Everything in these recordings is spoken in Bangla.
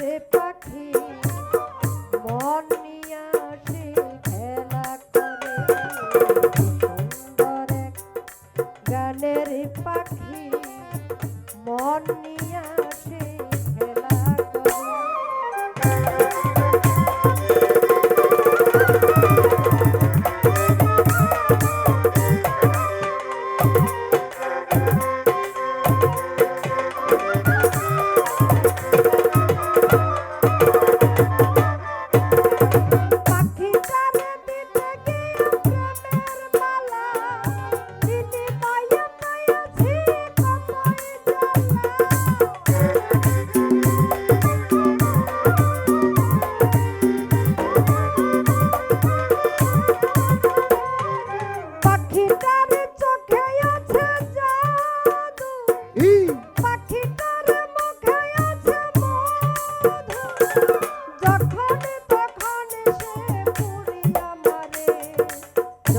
রে পাখি মন নিয়া খেলা করে। সুন্দর এক গানের পাখি মন নিয়া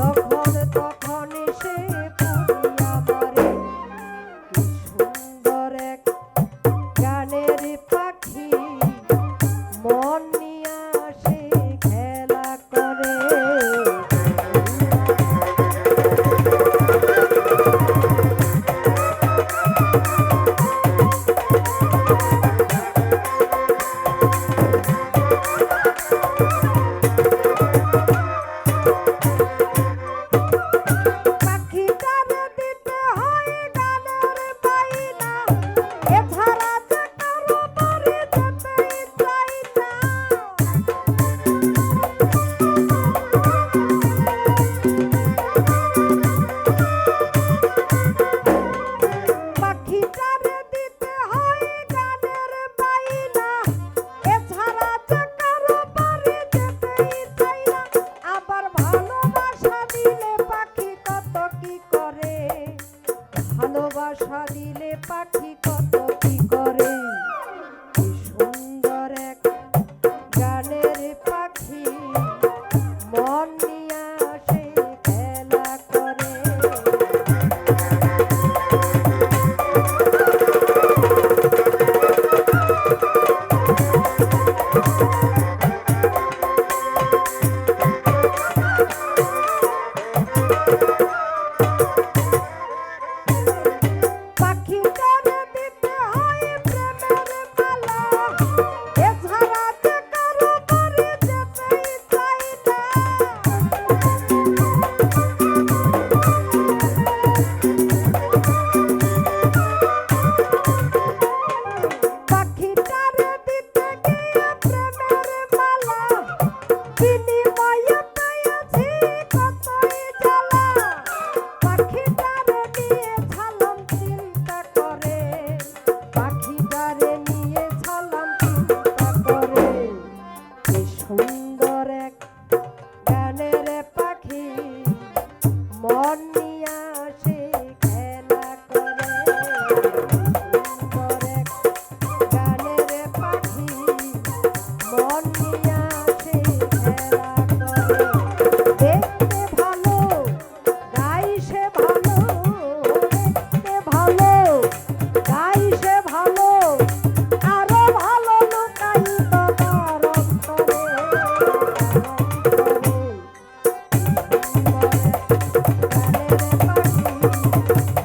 love. happiness. Música